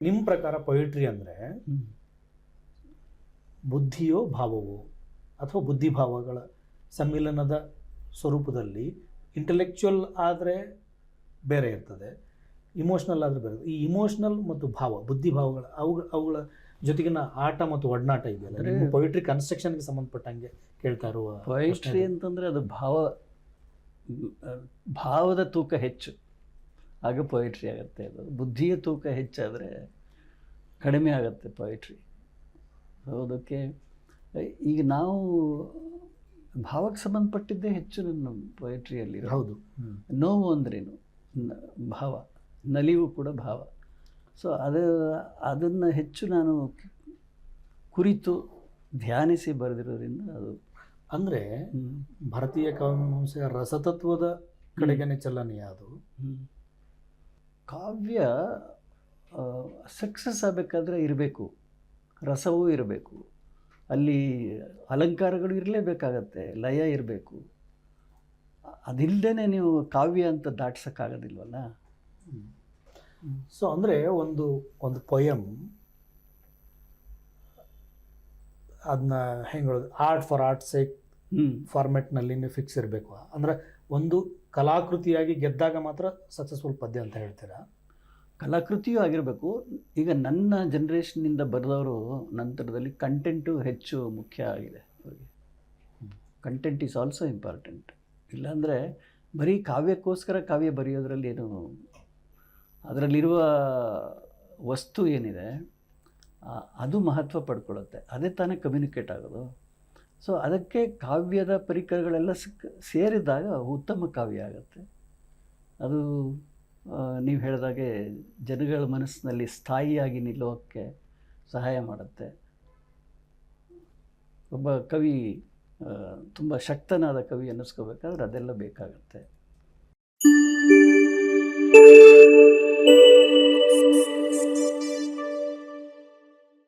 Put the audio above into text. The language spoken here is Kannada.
ನಿಮ್ಮ ಪ್ರಕಾರ ಪೊಯಿಟ್ರಿ ಅಂದರೆ ಬುದ್ಧಿಯೋ ಭಾವವೋ ಅಥವಾ ಬುದ್ಧಿಭಾವಗಳ ಸಮ್ಮಿಲನದ ಸ್ವರೂಪದಲ್ಲಿ ಇಂಟೆಲೆಕ್ಚುಯಲ್ ಆದರೆ ಬೇರೆ ಇರ್ತದೆ ಇಮೋಷ್ನಲ್ ಆದರೆ ಬೇರೆ ಈ ಇಮೋಷ್ನಲ್ ಮತ್ತು ಭಾವ ಬುದ್ಧಿಭಾವಗಳ ಅವುಗಳ ಅವುಗಳ ಜೊತೆಗಿನ ಆಟ ಮತ್ತು ಒಡನಾಟ ಇದೆಯಲ್ಲ ಪೊಯಿಟ್ರಿ ಕನ್ಸ್ಟ್ರಕ್ಷನ್ಗೆ ಸಂಬಂಧಪಟ್ಟಂಗೆ ಕೇಳ್ತಾ ಇರುವ ಪೊಯಿಟ್ರಿ. ಅಂತಂದರೆ ಅದು ಭಾವ ಭಾವದ ತೂಕ ಹೆಚ್ಚು. ಆಗ ಪೊಯಿಟ್ರಿ ಆಗುತ್ತೆ ಅದು. ಬುದ್ಧಿಯ ತೂಕ ಹೆಚ್ಚಾದರೆ ಕಡಿಮೆ ಆಗುತ್ತೆ ಪೊಯಿಟ್ರಿ ಅದಕ್ಕೆ ಈಗ ನಾವು ಭಾವಕ್ಕೆ ಸಂಬಂಧಪಟ್ಟಿದ್ದೇ ಹೆಚ್ಚು ನನ್ನ ಪೊಯಿಟ್ರಿಯಲ್ಲಿ ಹೌದು. ನೋವು ಅಂದ್ರೇನು? ಭಾವ. ನಲಿವು ಕೂಡ ಭಾವ. ಸೊ ಅದು ಅದನ್ನು ಹೆಚ್ಚು ನಾನು ಕುರಿತು ಧ್ಯಾನಿಸಿ ಬರೆದಿರೋದ್ರಿಂದ ಅದು ಅಂದರೆ. ಭಾರತೀಯ ಕಾವ್ಯಮೀಮಾಂಸೆಯ ರಸತತ್ವದ ಕಡೆಗೇನೆ ಚಲನೆಯ ಅದು. ಕಾವ್ಯ ಸಕ್ಸಸ್ ಆಗಬೇಕಾದ್ರೆ ಇರಬೇಕು. ರಸವೂ ಇರಬೇಕು. ಅಲ್ಲಿ ಅಲಂಕಾರಗಳು ಇರಲೇಬೇಕಾಗತ್ತೆ ಲಯ ಇರಬೇಕು. ಅದಿಲ್ಲದೇ ನೀವು ಕಾವ್ಯ ಅಂತ ದಾಟ್ಸೋಕ್ಕಾಗೋದಿಲ್ವಲ್ಲ? ಸೊ ಅಂದರೆ ಒಂದು ಒಂದು ಪೊಯಮ್ ಅದನ್ನ ಹೆಂಗೆ ಹೇಳೋದು ಆರ್ಟ್ ಫಾರ್ ಆರ್ಟ್ ಸೇಕ್ ಫಾರ್ಮೆಟ್ನಲ್ಲಿ ಫಿಕ್ಸ್ ಇರಬೇಕು. ಅಂದರೆ ಒಂದು ಕಲಾಕೃತಿಯಾಗಿ ಗೆದ್ದಾಗ ಮಾತ್ರ ಸಕ್ಸಸ್ಫುಲ್ ಪದ್ಯ ಅಂತ ಹೇಳ್ತೀರಾ? ಕಲಾಕೃತಿಯೂ ಆಗಿರಬೇಕು. ಈಗ ನನ್ನ ಜನ್ರೇಷನ್ನಿಂದ ಬರೆದವರು ನಂತರದಲ್ಲಿ ಕಂಟೆಂಟು ಹೆಚ್ಚು ಮುಖ್ಯ ಆಗಿದೆ. ಅವರಿಗೆ. ಕಂಟೆಂಟ್ ಈಸ್ ಆಲ್ಸೋ ಇಂಪಾರ್ಟೆಂಟ್ ಇಲ್ಲಾಂದರೆ ಬರೀ ಕಾವ್ಯಕ್ಕೋಸ್ಕರ ಕಾವ್ಯ ಬರೆಯೋದ್ರಲ್ಲಿ ಏನು ಅದರಲ್ಲಿರುವ ವಸ್ತು ಏನಿದೆ ಅದು ಮಹತ್ವ ಪಡ್ಕೊಳ್ಳುತ್ತೆ. ಅದೇ ತಾನೇ ಕಮ್ಯುನಿಕೇಟ್ ಆಗೋದು. ಸೊ ಅದಕ್ಕೆ ಕಾವ್ಯದ ಪರಿಕರಗಳೆಲ್ಲ ಸಿಕ್, ಸೇರಿದಾಗ ಉತ್ತಮ ಕಾವ್ಯ ಆಗುತ್ತೆ. ಅದು ನೀವು ಹೇಳಿದಾಗೆ ಜನಗಳ ಮನಸ್ಸಿನಲ್ಲಿ ಸ್ಥಾಯಿಯಾಗಿ ನಿಲ್ಲೋಕ್ಕೆ ಸಹಾಯ ಮಾಡುತ್ತೆ. ಒಬ್ಬ ಕವಿ ತುಂಬ ಶಕ್ತನಾದ ಕವಿ ಅನ್ನಿಸ್ಕೋಬೇಕಾದ್ರೆ ಅದೆಲ್ಲ ಬೇಕಾಗತ್ತೆ.